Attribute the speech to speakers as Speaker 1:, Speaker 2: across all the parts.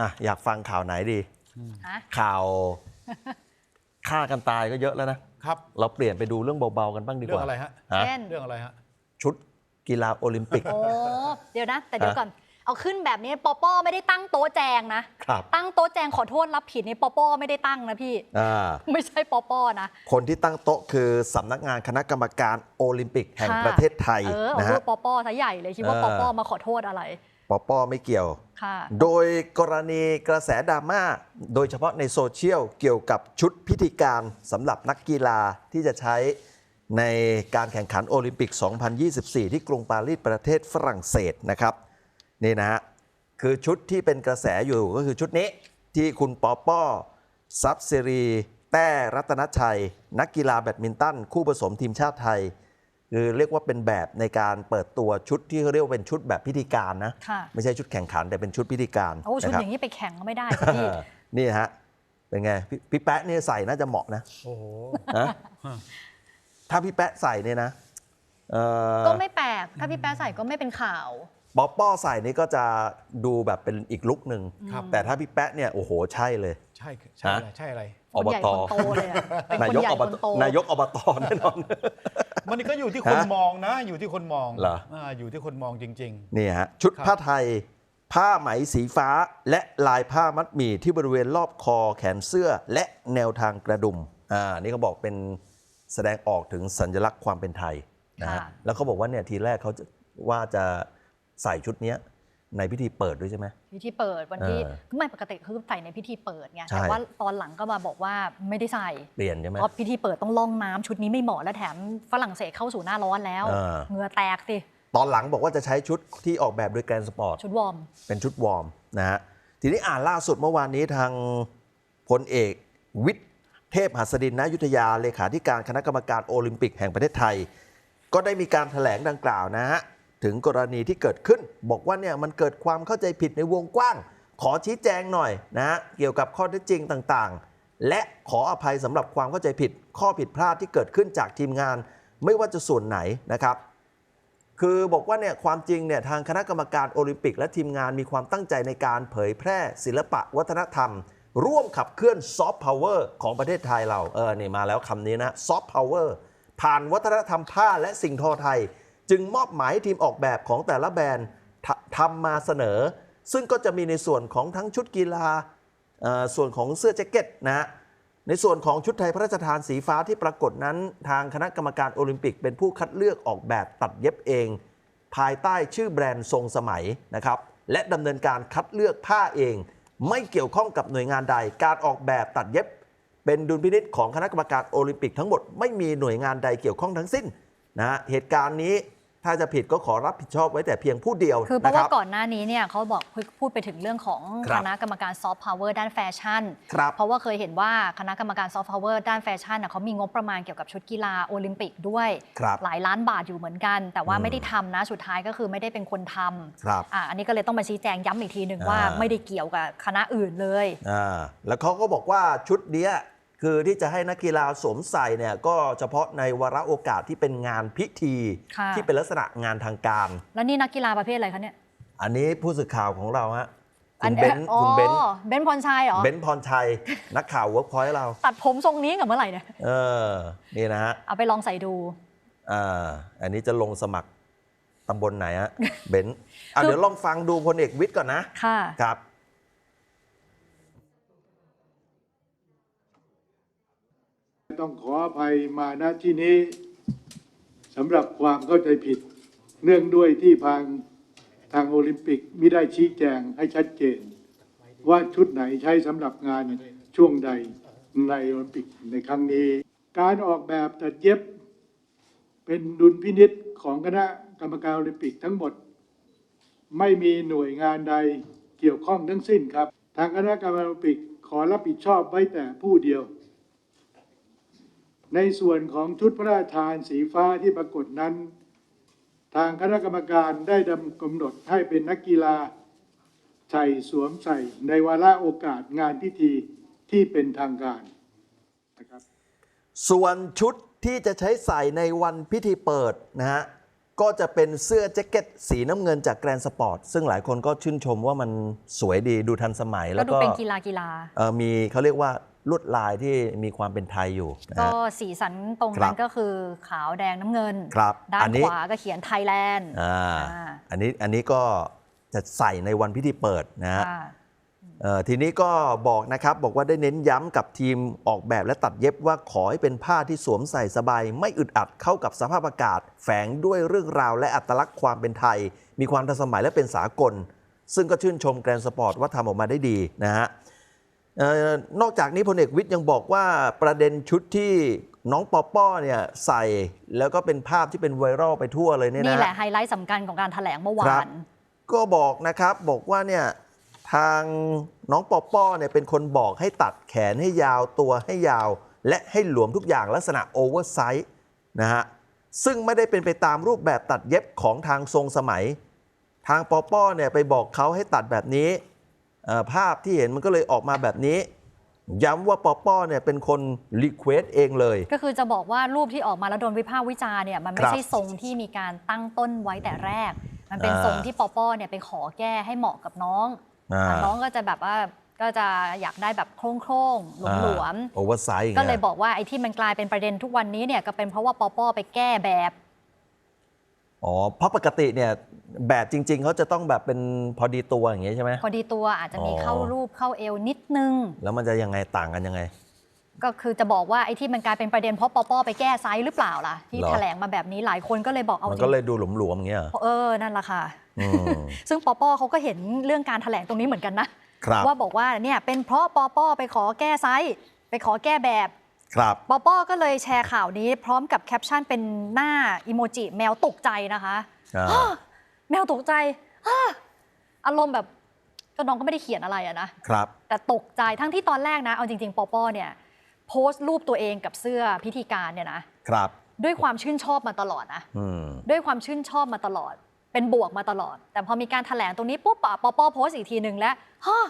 Speaker 1: อะอยากฟังข่าวไหนดี
Speaker 2: ฮะ
Speaker 1: ข่าวฆ่ากันตายก็เยอะแล้วนะ
Speaker 3: ครับ
Speaker 1: เราเปลี่ยนไปดูเรื่องเบา ๆ กันบ้างดีก
Speaker 3: เรื่อง
Speaker 1: ว่า
Speaker 3: อะไรฮะ
Speaker 1: ฮะ
Speaker 2: เช่น
Speaker 3: เรื่องอะไรฮะ
Speaker 1: ชุดกีฬาโอลิมปิก
Speaker 2: โอ้ เดี๋ยวนะ แต่เดี๋ยว
Speaker 1: ฮะ
Speaker 2: ก่อน เอาขึ้นแบบนี้ปอปอไม่ได้ตั้งโต๊ะแจงนะ
Speaker 1: ครับ
Speaker 2: ตั้งโต๊ะแจงขอโทษรับผิดนี่ปอปอไม่ได้ตั้งนะพี่
Speaker 1: อ่า
Speaker 2: ไม่ใช่ปอปอนะ
Speaker 1: คนที่ตั้งโต๊ะคือสำนักงานคณะกรรมการโอลิมปิกแห่ง
Speaker 2: ค่ะ
Speaker 1: ประเทศไทย
Speaker 2: เออเอา
Speaker 1: นะ
Speaker 2: รู
Speaker 1: ฮะ
Speaker 2: ปปอปอซะใหญ่เลยคิดว่า
Speaker 1: เออ
Speaker 2: ปอปอมาขอโทษอะไร
Speaker 1: ปอปอไม่เกี่ยว
Speaker 2: ค่ะ
Speaker 1: โดยกรณีกระแสดราม่า โดยเฉพาะในโซเชียลเกี่ยวกับชุดพิธีการสำหรับนักกีฬาที่จะใช้ในการแข่งขันโอลิมปิก 2024 ที่กรุงปารีสประเทศฝรั่งเศสนะครับนี่นะฮะคือชุดที่เป็นกระแสอยู่ก็คือชุดนี้ที่คุณปอปอซับซิรี แต้รัตนชัย นักกีฬาแบดมินตัน คู่ผสมทีมชาติไทย คือเรียกว่าเป็นแบบในการเปิดตัวชุดที่เขาเรียกว่าเป็นชุดแบบพิธีการนะ
Speaker 2: ค่ะ
Speaker 1: ไม่ใช่ชุดแข่งขันแต่เป็นชุดพิธีการ
Speaker 2: โอ้ชุด
Speaker 1: นะครั
Speaker 2: อย่างนี้ไปแข่งก็ไม่ได้สิพี่
Speaker 1: นี่ฮะเป็นไงพพี่แป๊ะเนี่ยใส่น่าจะเหมาะนะ
Speaker 3: โอ้โห
Speaker 1: ฮะ ถ้าพี่แป๊ะใส่เนี่ยนะเอ่อ
Speaker 2: ก็ไม่แปลก ถ้าพี่แป๊ะใส่ก็ไม่เป็นข่าว
Speaker 1: ป๊อปป้อใส่นี่ก็จะดูแบบเป็นอีกลุกหนึ่ง
Speaker 3: ครับ
Speaker 1: แต่ถ้าพี่แป๊ะเนี่ยโอ้โหใช่เลย
Speaker 3: ใช่ใช่อะไร
Speaker 1: ฮะ
Speaker 3: ใช่อะไร
Speaker 2: คนใหญ่
Speaker 1: อบต
Speaker 2: คนโตเลยอะเป็น
Speaker 1: นา
Speaker 2: คน
Speaker 1: ยก
Speaker 2: ใหญ่
Speaker 1: อบ
Speaker 2: ค
Speaker 1: ต
Speaker 2: นโต
Speaker 1: นายกอบตแน่นอน
Speaker 3: มันก็อยู่ที่คน
Speaker 1: ฮะ
Speaker 3: มองนะ อยู่ที่คนมอง
Speaker 1: เหรอา
Speaker 3: อยู่ที่คนมองจริง
Speaker 1: นี่ฮะชุด
Speaker 3: ครับ
Speaker 1: ผ้าไทย ผ้าไหมสีฟ้า และลายผ้ามัดหมี่ที่บริเวณรอบคอแขนเสื้อ และแนวทางกระดุมอ่านี่เขาบอกเป็นแสดงออกถึงสัญลักษณ์ความเป็นไทยนะฮะ
Speaker 2: ค่ะ
Speaker 1: แล้วเขาบอกว่าเนี่ยทีแรกเขาจะว่าจะใส่ชุดเนี้ย ในพิธีเปิดด้วยใช่ไหม
Speaker 2: พิธีเปิดวันที่
Speaker 1: เออ
Speaker 2: ไม่ปกติคือใส่ในพิธีเปิดไง
Speaker 1: ใช่
Speaker 2: แต่ว่าตอนหลังก็มาบอกว่าไม่ได้ใส่
Speaker 1: เปลี่ยนใช่ไหม
Speaker 2: เพราะพิธีเปิดต้องล่องน้ำชุดนี้ไม่เหมาะและแถมฝรั่งเศสเข้าสู่หน้าร้อนแล้ว
Speaker 1: เออ
Speaker 2: เหงื่อแตกสิ
Speaker 1: ตอนหลังบอกว่าจะใช้ชุดที่ออกแบบโดยแกรนด์สปอร์ต
Speaker 2: ชุดวอร์ม
Speaker 1: เป็นชุดวอร์มนะฮะ ทีนี้อ่านล่าสุดเมื่อวานนี้ทางพลเอกวิทย์เทพหัสดินนายุทธยา เลขาธิการคณะกรรมการโอลิมปิกแห่งประเทศไทย ก็ได้มีการถแถลงดังกล่าวนะฮะ ถึงกรณีที่เกิดขึ้น บอกว่าเนี่ยมันเกิดความเข้าใจผิดในวงกว้าง ขอชี้แจงหน่อยนะเกี่ยวกับข้อเท็จจริงต่างๆ และขออภัยสำหรับความเข้าใจผิด ข้อผิดพลาดที่เกิดขึ้นจากทีมงาน ไม่ว่าจะส่วนไหนนะครับคือบอกว่าเนี่ยความจริงเนี่ยทางคณะกรรมการโอลิมปิก และทีมงานมีความตั้งใจในการเผยแพร่ศิลปะวัฒนธรรม ร่วมขับเคลื่อนซอฟต์พาวเวอร์ของประเทศไทยเราเออนี่มาแล้วคำนี้นะซอฟต์พาวเวอร์ผ่านวัฒนธรรมผ้าและสิ่งทอไทย จึงมอบหมายให้ทีมออกแบบของแต่ละแบรนด์ทำมาเสนอ ซึ่งก็จะมีในส่วนของทั้งชุดกีฬาส่วนของเสื้อแจ็คเก็ตนะฮะในส่วนของชุดไทยพระราชทานสีฟ้าที่ปรากฏนั้นทางคณะกรรมการโอลิมปิกเป็นผู้คัดเลือกออกแบบตัดเย็บเอง ภายใต้ชื่อแบรนด์ทรงสมัยนะครับและดำเนินการคัดเลือกผ้าเอง ไม่เกี่ยวข้องกับหน่วยงานใด การออกแบบตัดเย็บ เป็นดุลพินิษของคณะกรรมการโอลิมปิกทั้งหมดไม่มีหน่วยงานใดเกี่ยวข้องทั้งสิ้นนะฮะเหตุการณ์นี้ ถ้าจะผิดก็ขอรับผิดชอบไว้แต่เพียงผู้เดียว
Speaker 2: คือเพราะ
Speaker 1: นะค
Speaker 2: ว่า
Speaker 1: รับ
Speaker 2: ก่อนหน้านี้เนี่ยเขาบอกพูดไปถึงเรื่องของ
Speaker 1: ครั
Speaker 2: ค
Speaker 1: บ
Speaker 2: ณะกรรมการซอฟต์พาวเวอร์ด้านแฟชั่น
Speaker 1: ครับ
Speaker 2: เพราะว่าเคยเห็นว่าคณะกรรมการซอฟต์พาวเวอร์ด้านแฟชั่นน่ะเขามีงบประมาณเกี่ยวกับชุดกีฬาโอลิมปิกด้วย
Speaker 1: ครับ
Speaker 2: หลายล้านบาทอยู่เหมือนกัน แต่ว่า
Speaker 1: อืม
Speaker 2: ไม่ได้ทำนะสุดท้ายก็คือไม่ได้เป็นคนทำ
Speaker 1: ครับ
Speaker 2: อะอันนี้ก็เลยต้องมาชี้แจงย้ำอีกทีหนึ่งว่า
Speaker 1: อ่า
Speaker 2: ไม่ได้เกี่ยวกับคณะอื่นเลย
Speaker 1: อ่าแล้วเขาก็บอกว่าชุดเนี้ย คือที่จะให้นักกีฬาสวมใส่เนี่ยก็เฉพาะในวาระโอกาสที่เป็นงานพิธี
Speaker 2: ค่ะ
Speaker 1: ที่เป็นลักษณะงานทางการ
Speaker 2: แล้วนี่นักกีฬาประเภทอะไรคะเนี่ย
Speaker 1: อันนี้ผู้สื่อข่าวของเราฮะคุณ
Speaker 2: อั
Speaker 1: เบนซ์
Speaker 2: อ๋อ
Speaker 1: คุณเบนซ์
Speaker 2: เบนซ์พรชัยเหรอ
Speaker 1: เบนซ์พรชัย นักข่าวเวิร์กพอยต์เรา
Speaker 2: ตัดผมทรงนี้กับเมื่อไหร่เนี่ย
Speaker 1: เออ นี่นะฮะ
Speaker 2: เอาไปลองใส่ดู
Speaker 1: อ่าอันนี้จะลงสมัครตำบลไหนฮะ เบนซ์อะ
Speaker 2: คือ
Speaker 1: เดี๋ยวลองฟังดูพลเอกวิทย์ก่อนนะ
Speaker 2: ค่ะ
Speaker 1: ครับ
Speaker 4: ต้องขออภัยมาณที่นี้สำหรับความเข้าใจผิด เนื่องด้วยที่ทางทางโอลิมปิกไม่ได้ชี้แจงให้ชัดเจน ว่าชุดไหนใช้สำหรับงานช่วงใดในโอลิมปิกในครั้งนี้ การออกแบบตัดเย็บ เป็นดุลพินิษของคณะกรรมการโอลิมปิกทั้งหมด ไม่มีหน่วยงานใดเกี่ยวข้องทั้งสิ้นครับ ทางคณะกรรมการโอลิมปิกขอรับผิดชอบไว้แต่ผู้เดียว ในส่วนของชุดพระราชทานสีฟ้าที่ปรากฏนั้น ทางคณะกรรมการได้ดำกำหนดให้เป็นนักกีฬาใส่สวมใส่ในวาระโอกาสงานพิธีที่เป็นทางการนะครับ
Speaker 1: ส่วนชุดที่จะใช้ใส่ในวันพิธีเปิดนะฮะก็จะเป็นเสื้อแจ็คเก็ตสีน้ำเงินจากแกรนสปอร์ต ซึ่งหลายคนก็ชื่นชมว่ามันสวยดีดูทันสมัย
Speaker 2: ก็
Speaker 1: แล้ว
Speaker 2: ดู
Speaker 1: ก็
Speaker 2: เป็นกีฬากีฬา
Speaker 1: เอ่อมีเขาเรียกว่า ลวดลายที่มีความเป็นไทยอยู่นะ
Speaker 2: ก็
Speaker 1: ฮะ
Speaker 2: สีสันตรง
Speaker 1: ครั
Speaker 2: นั้
Speaker 1: บ
Speaker 2: นก็คือขาวแดงน้ำเงิน
Speaker 1: ครับ
Speaker 2: ด้า
Speaker 1: อั
Speaker 2: น
Speaker 1: นนี้
Speaker 2: ขวาก็เขียนไทยแลนด์
Speaker 1: อ่า
Speaker 2: อ่า
Speaker 1: อันนี้อันนี้ก็จะใส่ในวันพิธีเปิดนะฮะ
Speaker 2: ค่ะ
Speaker 1: เอ่อทีนี้ก็บอกนะครับบอกว่าได้เน้นย้ำกับทีมออกแบบและตัดเย็บว่าขอให้เป็นผ้าที่สวมใส่สบาย ไม่อึดอัดเข้ากับสภาพอากาศ แฝงด้วยเรื่องราวและอัตลักษณ์ความเป็นไทย มีความทันสมัยและเป็นสากล ซึ่งก็ชื่นชมแกรนสปอร์ตว่าทำออกมาได้ดีนะฮะเอ่อ นอกจากนี้พลเอกวิทย์ยังบอกว่าประเด็นชุดที่น้องปอป้อเนี่ยใส่แล้วก็เป็นภาพที่เป็นไวรัลไปทั่วเลยเนี่ยนะ
Speaker 2: นี่แหละไฮไลท์สำคัญของการแถลงเมื่อวา
Speaker 1: ครับ
Speaker 2: น
Speaker 1: ก็บอกนะครับบอกว่าเนี่ยทางน้องปอป้อเนี่ยเป็นคนบอกให้ตัดแขนให้ยาวตัวให้ยาว และให้หลวมทุกอย่างลักษณะโอเวอร์ไซส์นะฮะซึ่งไม่ได้เป็นไปตามรูปแบบตัดเย็บของทางทรงสมัย ทางปอป้อเนี่ยไปบอกเขาให้ตัดแบบนี้เอ่อ ภาพที่เห็นมันก็เลยออกมาแบบนี้ ย้ำว่าปอป้อเนี่ยเป็นคนรีเควสเองเลย
Speaker 2: ก็คือจะบอกว่ารูปที่ออกมาแล้วโดนวิพากษ์วิจารณ์เนี่ยมันไม่
Speaker 1: ครับ
Speaker 2: ใช่ทรงที่มีการตั้งต้นไว้แต่แรก มันเป็น
Speaker 1: อ่า
Speaker 2: ทรงที่ปอป้อเนี่ยไปขอแก้ให้เหมาะกับน้อง
Speaker 1: อ่า
Speaker 2: อะน้องก็จะแบบว่าก็จะอยากได้แบบโคร่งๆหลวม
Speaker 1: โอเวอร์ไซส์
Speaker 2: ๆก็เลยบอกว่าไอ้ที่มันกลายเป็นประเด็นทุกวันนี้เนี่ยก็เป็นเพราะว่าปอป้อไปแก้แบบ
Speaker 1: อ๋อเพราะปกติเนี่ยแบบจริง ๆเขาจะต้องแบบเป็นพอดีตัวอย่างเงี้ยใช่ไหม
Speaker 2: พอดีตัวอาจจะมี
Speaker 1: อ๋อ
Speaker 2: เข้ารูปเข้าเอวนิดนึง
Speaker 1: แล้วมันจะยังไงต่างกันยังไง
Speaker 2: ก็คือจะบอกว่าไอ้ที่มันกลายเป็นประเด็นเพราะปอป้อไปแก้ไซส์หรือเปล่าล่ะ ที่
Speaker 1: เหรอ
Speaker 2: แถลงมาแบบนี้หลายคนก็เลยบอกเอา
Speaker 1: มัน
Speaker 2: จริ
Speaker 1: ก็
Speaker 2: ง
Speaker 1: เลยดูหลวมๆอย่างเงี้ยเหรอ
Speaker 2: เออนั่นแหละค่ะ
Speaker 1: อืม
Speaker 2: ซึ่งปอป้อเขาก็เห็นเรื่องการแถลงตรงนี้เหมือนกันนะ
Speaker 1: ครับ
Speaker 2: ว่าบอกว่าเนี่ยเป็นเพราะปอป้อไปขอแก้ไซส์ไปขอแก้แบบ
Speaker 1: ครับ
Speaker 2: ปอป้อก็เลยแชร์ข่าวนี้ พร้อมกับแคปชั่นเป็นหน้าอิโมจิแมวตกใจนะคะ
Speaker 1: อ่า
Speaker 2: ฮ่าแมวตกใจฮ่าอารมณ์แบบก็น้องก็ไม่ได้เขียนอะไรอะนะ
Speaker 1: ครับ
Speaker 2: แต่ตกใจทั้งที่ตอนแรกนะ เอาจริง ๆปอป้อเนี่ย โพสต์รูปตัวเองกับเสื้อพิธีการเนี่ยนะครับ ด้วยความชื่นชอบมาตลอดนะ
Speaker 1: อืม
Speaker 2: ด้วยความชื่นชอบมาตลอด เป็นบวกมาตลอด แต่พอมีการแถลงตรงนี้ปุ๊บปะปอป้อโพสต์อีกทีหนึ่งแล้วฮะ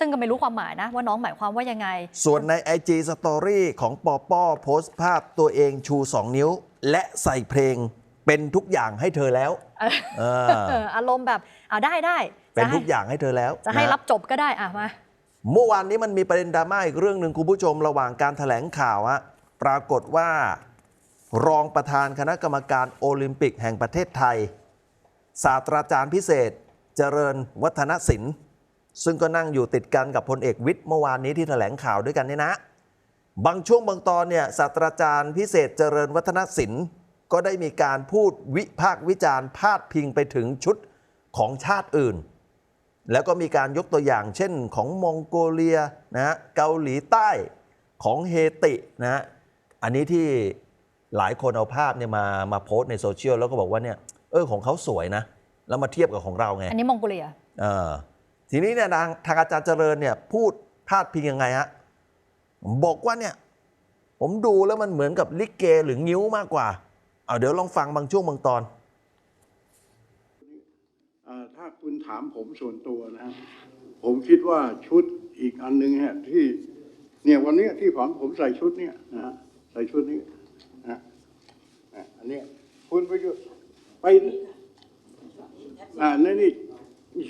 Speaker 2: ซึ่งก็ไม่รู้ความหมายนะ ว่าน้องหมายความว่ายังไง
Speaker 1: ส่วนใน IG Story ของปอป้อโพสต์ภาพตัวเองชู 2 นิ้ว และใส่เพลงเป็นทุกอย่างให้เธอแล้ว
Speaker 2: เออ
Speaker 1: เออ
Speaker 2: เอออารมณ์แบบอ่าได้ได้
Speaker 1: เป็น
Speaker 2: จะให้
Speaker 1: ทุกอย่างให้เธอแล้ว
Speaker 2: จะให้
Speaker 1: น
Speaker 2: รับจบก็ได้อะมา
Speaker 1: เมื่อวานนี้มันมีประเด็นดราม่าอีกเรื่องหนึ่งคุณผู้ชมระหว่างการแถลงข่าวอะปรากฏว่า รองประธานคณะกรรมการโอลิมปิกแห่งประเทศไทย ศาสตราจารย์พิเศษ เจริญวัฒนศิลป์ ซึ่งก็นั่งอยู่ติดกันกับพลเอกวิทย์เมื่อวานนี้ที่แถลงข่าวด้วยกันเนี่ยนะ บางช่วงบางตอนเนี่ยศาสตราจารย์พิเศษเจริญวัฒนศิลป์ ก็ได้มีการพูดวิพากษ์วิจารณ์พาดพิงไปถึงชุดของชาติอื่น แล้วก็มีการยกตัวอย่างเช่นของมองโกเลียนะฮะเกาหลีใต้ของเฮตินะฮะอันนี้ที่หลายคนเอาภาพเนี่ยมามาโพสต์ในโซเชียลแล้วก็บอกว่าเนี่ยเออของเขาสวยนะ แล้วมาเทียบกับของเราไง
Speaker 2: อันนี้มองโกเลีย
Speaker 1: เออ ทีนี้เนี่ยทางทางอาจารย์เจริญเนี่ยพูดพาดพิงยังไงฮะบอกว่าเนี่ยผมดูแล้วมันเหมือนกับลิเกหรืองิ้วมากกว่า เอาเดี๋ยวลองฟังบางช่วงบางตอน
Speaker 5: อถ้าคุณถามผมส่วนตัวนะฮะผมคิดว่าชุดอีกอันหนึ่งฮะที่เนี่ยวันนี้ที่ผมผมใส่ชุดเนี้ยนะฮะใส่ชุดนี้นะอันนี้คุณไปดูไปอ่านั่นนี่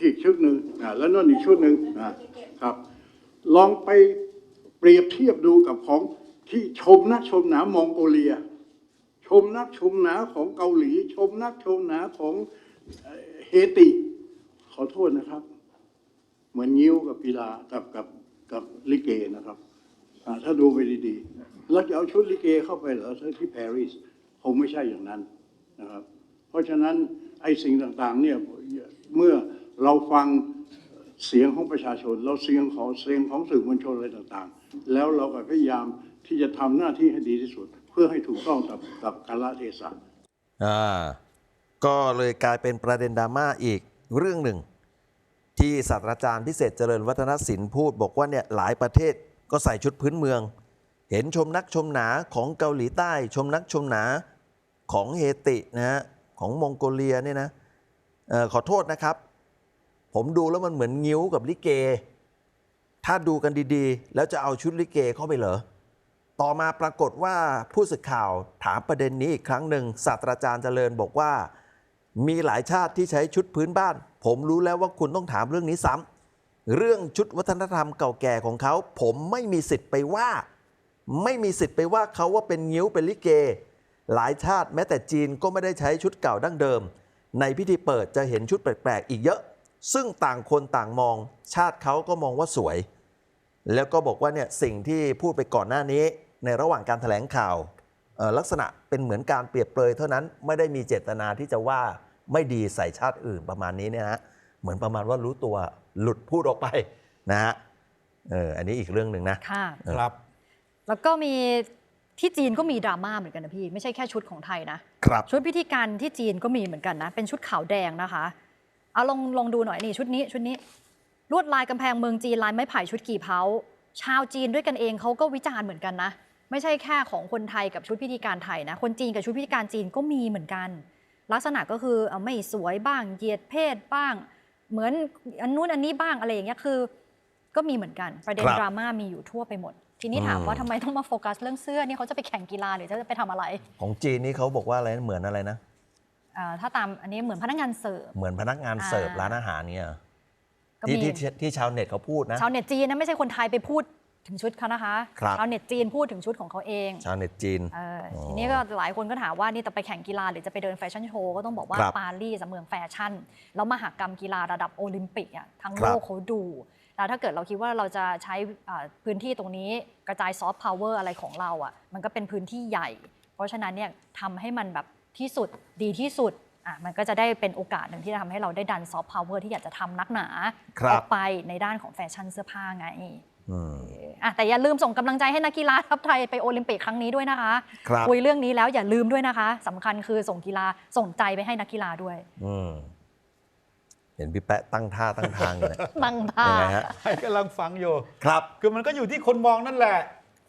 Speaker 5: อีกชุดหนึ่งแล้วนั่นอีกชุดหนึ่งครับ ลองไปเปรียบเทียบดูกับของที่ชมนักชมหนามองโกเลีย ชมนักชมหนาของเกาหลี ชมนักชมหนาของเฮติ ขอโทษนะครับ เหมือนยิ้วกับกีฬากับกับกับลิเกนะครับถ้าดูไปดีๆแล้วจะเอาชุดลิเกเข้าไปเหรอที่ปารีสคงไม่ใช่อย่างนั้นนะครับ เพราะฉะนั้นไอ้สิ่งต่างๆเนี่ยเมื่อ เราฟังเสียงของประชาชน เราเสียงของเสียงของสื่อมวลชนอะไรต่างๆ แล้วเราก็พยายามที่จะทำหน้าที่ให้ดีที่สุด เพื่อให้ถูกต้องกับกับกาลเทศะ
Speaker 1: อ่าก็เลยกลายเป็นประเด็นดราม่าอีกเรื่องหนึ่ง ที่ศาสตราจารย์พิเศษเจริญวัฒนศิลป์พูดบอกว่าเนี่ยหลายประเทศก็ใส่ชุดพื้นเมือง เห็นชมนักชมหนาของเกาหลีใต้ ชมนักชมหนาของเฮตินะฮะของมองโกเลียเนี่ยนะออขอโทษนะครับ ผมดูแล้วมันเหมือนงิ้วกับลิเก ถ้าดูกันดีๆ แล้วจะเอาชุดลิเกเข้าไปเหรอ ต่อมาปรากฏว่าผู้สื่อข่าวถามประเด็นนี้อีกครั้งหนึ่งศาสตราจารย์เจริญบอกว่า มีหลายชาติที่ใช้ชุดพื้นบ้าน ผมรู้แล้วว่าคุณต้องถามเรื่องนี้ซ้ำเรื่องชุดวัฒนธรรมเก่าแก่ของเขา ผมไม่มีสิทธิ์ไปว่า ไม่มีสิทธิ์ไปว่าเขาว่าเป็นงิ้วเป็นลิเก หลายชาติแม้แต่จีนก็ไม่ได้ใช้ชุดเก่าดั้งเดิม ในพิธีเปิดจะเห็นชุดแปลกๆอีกเยอะ ซึ่งต่างคนต่างมอง ชาติเขาก็มองว่าสวย แล้วก็บอกว่าเนี่ยสิ่งที่พูดไปก่อนหน้านี้ในระหว่างการถแถลงข่าวเอ่อลักษณะเป็นเหมือนการเปรียบเปรยเท่านั้นไม่ได้มีเจตนาที่จะว่าไม่ดีใส่ชาติอื่นประมาณนี้เนี่ยนะเหมือนประมาณว่ารู้ตัวหลุดพูดออกไปนะฮะเอออันนี้อีกเรื่องหนึ่งนะ
Speaker 2: ค่ะ
Speaker 3: ครับ
Speaker 2: แล้วก็มีที่จีนก็มีดราม่าเหมือนกันนะพี่ ไม่ใช่แค่ชุดของไทยนะ
Speaker 1: ครับ
Speaker 2: ชุดพิธีการที่จีนก็มีเหมือนกันนะ เป็นชุดขาวแดงนะคะ เอาลองลองดูหน่อยนี่ชุดนี้ชุดนี้ลวดลายกำแพงเมืองจีนลายไม้ไผ่ชุดกี่เผาชาวจีนด้วยกันเองเขาก็วิจารณ์เหมือนกันนะ ไม่ใช่แค่ของคนไทยกับชุดพิธีการไทยนะ คนจีนกับชุดพิธีการจีนก็มีเหมือนกัน ลักษณะก็คือเอาไม่สวยบ้างเหยียดเพศบ้าง เหมือนอันนู้นอันนี้บ้างอะไรอย่างเงี้ยคือ ก็มีเหมือนกันประเด็น
Speaker 1: ครับ
Speaker 2: ดราม่ามีอยู่ทั่วไปหมด ทีนี้ถาม
Speaker 1: อืม
Speaker 2: ว่าทำไมต้องมาโฟกัสเรื่องเสื้อนี่เขาจะไปแข่งกีฬาหรือจะไปทำอะไร
Speaker 1: ของจีนนี่เขาบอกว่าอะไรนะเหมือนอะไรนะ
Speaker 2: อ่าถ้าตามอันนี้เหมือนพนักงานเสิร์ฟ
Speaker 1: เหมือนพนักงานเสิร์ฟ
Speaker 2: อ่า
Speaker 1: ร้านอาหารเนี่ย
Speaker 2: ก็
Speaker 1: ที่
Speaker 2: มี
Speaker 1: ที่ที่ชาวเน็ตเขาพูดนะ
Speaker 2: ชาวเน็ตจีนนะไม่ใช่คนไทยไปพูดถึงชุดเขานะคะ
Speaker 1: ครับ
Speaker 2: ชาวเน็ตจีนพูดถึงชุดของเขาเอง
Speaker 1: ชาวเน็ตจีน
Speaker 2: เออ
Speaker 1: อ๋อ
Speaker 2: ทีนี้ก็หลายคนก็ถามว่านี่จะไปแข่งกีฬาหรือจะไปเดินแฟชั่นโชว์ก็ต้องบอกว่า
Speaker 1: ครับ
Speaker 2: ปารีสอะเมืองแฟชั่น แล้วมหากรรมกีฬาระดับโอลิมปิกอะทั้ง
Speaker 1: ครั
Speaker 2: โล
Speaker 1: บ
Speaker 2: กเขาดู แล้วถ้าเกิดเราคิดว่าเราจะใช้อ่าพื้นที่ตรงนี้กระจายซอฟต์พาวเวอร์อะไรของเราอะมันก็เป็นพื้นที่ใหญ่ เพราะฉะนั้นเนี่ยทำให้มันแบบ ที่สุดดีที่สุดอะมันก็จะได้เป็นโอกาสหนึ่งที่จะทำให้เราได้ดันซอฟต์พาวเวอร์ที่อยากจะทำนักหนา
Speaker 1: ครับ
Speaker 2: ออกไปในด้านของแฟชั่นเสื้อผ้าไง
Speaker 1: อืม
Speaker 2: อะแต่อย่าลืมส่งกำลังใจให้นักกีฬาทัพไทยไปโอลิมปิกครั้งนี้ด้วยนะคะ
Speaker 1: ครับ
Speaker 2: คุยเรื่องนี้แล้วอย่าลืมด้วยนะคะสำคัญคือส่งกีฬาส่งใจไปให้นักกีฬาด้วย
Speaker 1: อืมเห็นพี่แปะตั้งท่าตั้งทางอยู่เนี่ย
Speaker 2: ตั้งท่า
Speaker 1: ยังไงฮะ
Speaker 3: ใครกำลังฟังอยู่
Speaker 1: ครับ
Speaker 3: คือมันก็อยู่ที่คนมองนั่นแหละ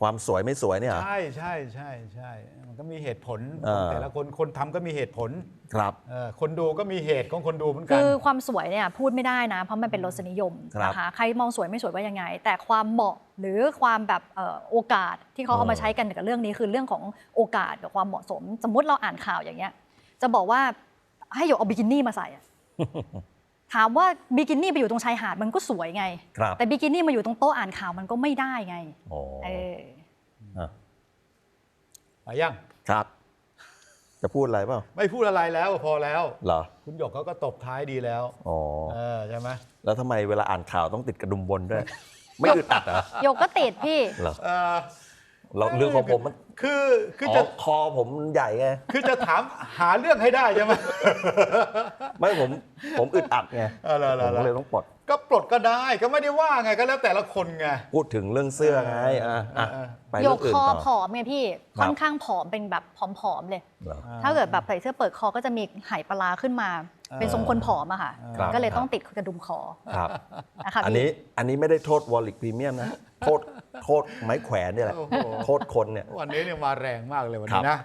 Speaker 1: ความสวยไม่สวยเนี่ยเหรอ
Speaker 3: ใช่ใช่ใช่ใช่มันก็มีเหตุผล
Speaker 1: เออ
Speaker 3: ของแต่ละคนคนทำก็มีเหตุผล
Speaker 1: ครับ
Speaker 3: เออคนดูก็มีเหตุของคนดูเหมือนกั
Speaker 2: คื
Speaker 3: น
Speaker 2: อความสวยเนี่ยพูดไม่ได้นะ เพราะมันเป็นรสนิยม
Speaker 1: ครับ
Speaker 2: นะคะใครมองสวยไม่สวยว่ายังไง แต่ความเหมาะหรือความแบบเอ่อโอกาสที่เขาเอามาใช้กันกับเรื่องนี้คือเรื่องของโอกาสกับความเหมาะสม สมมุติเราอ่านข่าวอย่างเงี้ย จะบอกว่าให้หยกเอาบิกินี่มาใส่อะ ถามว่าบิกินี่ไปอยู่ตรงชายหาดมันก็สวยไง
Speaker 1: ครับ
Speaker 2: แต่บิกินี่มาอยู่ตรงโต๊ะอ่านข่าวมันก็ไม่ได้ไง
Speaker 1: โอ้
Speaker 2: เออ
Speaker 1: อะ
Speaker 3: ไปยัง
Speaker 1: ครับ จะพูดอะไรเปล่า
Speaker 3: ไม่พูดอะไรแล้วพอแล้ว
Speaker 1: เหรอ
Speaker 3: คุณหยกเขาก็ตบท้ายดีแล้ว
Speaker 1: อ๋อ
Speaker 3: เออใช่ไหม
Speaker 1: แล้วทำไมเวลาอ่านข่าวต้องติดกระดุมบนด้วย ไม่อึดอัดเหรอ
Speaker 2: หยกก็ติดพี่
Speaker 1: เหรอ
Speaker 3: เออ
Speaker 1: เราเรื่องของผมมัน
Speaker 3: คือคือ
Speaker 1: อ๋
Speaker 3: จะ
Speaker 1: อคอผมใหญ่ไง
Speaker 3: คือจะถามหาเรื่องให้ได้ใช่ไหม
Speaker 1: ไม่ผมผมอึดอัดไง
Speaker 3: เออเหรอเหร
Speaker 1: ผ
Speaker 3: อ
Speaker 1: ม
Speaker 3: เหรอ
Speaker 1: ก็เลยต้องปลด
Speaker 3: ก็ปลดก็ได้ก็ไม่ได้ว่าไงก็แล้วแต่ละคนไง
Speaker 1: พูดถึงเรื่องเสื้อไงอะอะ
Speaker 3: เออ
Speaker 1: ไป
Speaker 2: หย
Speaker 1: เรื่อกงอื่น
Speaker 2: คอ
Speaker 1: ต่อ
Speaker 2: ผอมไงพี่
Speaker 1: ครับ
Speaker 2: ค่อนข้างผอมเป็นแบบผอมๆเลย
Speaker 1: เหรอ
Speaker 2: ถ้าเกิดแบบใส่เสื้อเปิดคอก็จะมีไหปลาร้าขึ้นมา เป็นทรงคนผอมอะค่ะ
Speaker 1: ครับ
Speaker 2: ก็เลยต้องติดกระดุมคอ
Speaker 1: ครับ
Speaker 2: นะคะ
Speaker 1: อัน
Speaker 2: พี่
Speaker 1: นี้อันนี้ไม่ได้โทษวอลลิกพรีเมียมนะ โทษโทษไม้แขวนเนี่ยแหละ
Speaker 3: โอ้โห
Speaker 1: โทษคนเนี่ย
Speaker 3: วันนี้เนี่ยมาแรงมากเลยวัน
Speaker 1: ครั
Speaker 3: นี้
Speaker 1: บ
Speaker 3: นะ